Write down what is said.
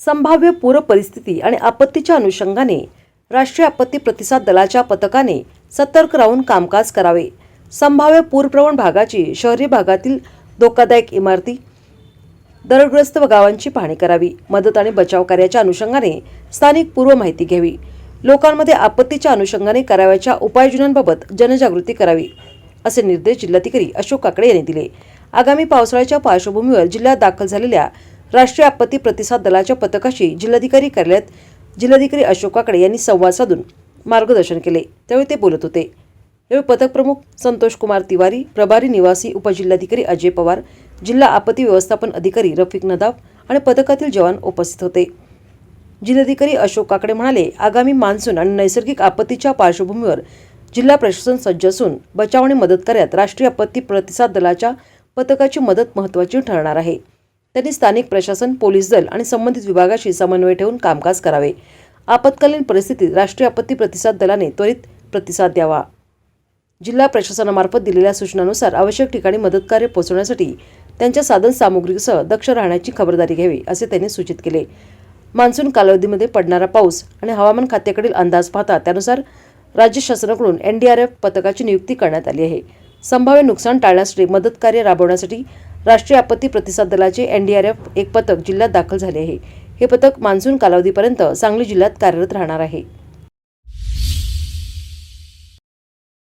संभाव्य पूर परिस्थिती आणि आपत्तीच्या अनुषंगाने राष्ट्रीय आपत्ती प्रतिसाद दलाच्या पथकाने सतर्क राहून कामकाज करावे. संभाव्य पूरप्रवण भागाची शहरी भागातील धोकादायक इमारती दरडग्रस्त गावांची पाहणी करावी. मदत आणि बचाव कार्याच्या अनुषंगाने स्थानिक पूर्व माहिती घ्यावी. लोकांमध्ये आपत्तीच्या अनुषंगाने करावयाच्या उपाययोजनांबाबत जनजागृती करावी असे निर्देश जिल्हाधिकारी अशोक काकडे यांनी दिले. आगामी पावसाळ्याच्या पार्श्वभूमीवर जिल्ह्यात दाखल झालेल्या राष्ट्रीय आपत्ती प्रतिसाद दलाच्या पथकाशी जिल्हाधिकारी कार्यालयात जिल्हाधिकारी अशोक काकडे यांनी संवाद साधून मार्गदर्शन केले. त्यावेळी ते बोलत होते. यावेळी पथक प्रमुख संतोष कुमार तिवारी प्रभारी निवासी उपजिल्हाधिकारी अजय पवार जिल्हा आपत्ती व्यवस्थापन अधिकारी रफिक नदाब आणि पथकातील जवान उपस्थित होते. जिल्हाधिकारी अशोक काकडे म्हणाले आगामी मान्सून आणि नैसर्गिक आपत्तीच्या पार्श्वभूमीवर जिल्हा प्रशासन सज्ज असून बचाव आणि मदत कार्यात राष्ट्रीय आपत्ती प्रतिसाद दलाच्या पथकाची मदत महत्त्वाची ठरणार आहे. त्यांनी स्थानिक प्रशासन पोलीस दल आणि संबंधित विभागाशी समन्वय ठेवून कामकाज करावे. आपत्कालीन परिस्थितीत राष्ट्रीय आपत्ती प्रतिसाद दलाने त्वरित प्रतिसाद द्यावा. जिल्हा प्रशासनामार्फत दिलेल्या सूचनानुसार आवश्यक ठिकाणी मदतकार्य पोहोचवण्यासाठी त्यांच्या साधन सामुग्रीसह दक्ष राहण्याची खबरदारी घ्यावी असे त्यांनी सूचित केले. मान्सून कालावधीमध्ये पडणारा पाऊस आणि हवामान खात्याकडील अंदाज पाहता त्यानुसार राज्य शासनाकडून एनडीआरएफ पथकाची नियुक्ती करण्यात आली आहे. संभाव्य नुकसान टाळण्यासाठी मदत कार्य राबवण्यासाठी राष्ट्रीय आपत्ती प्रतिसाद दलाचे एनडीआरएफ एक पथक जिल्ह्यात दाखल झाले आहे. हे पथक मान्सून कालावधीपर्यंत सांगली जिल्ह्यात कार्यरत राहणार आहे.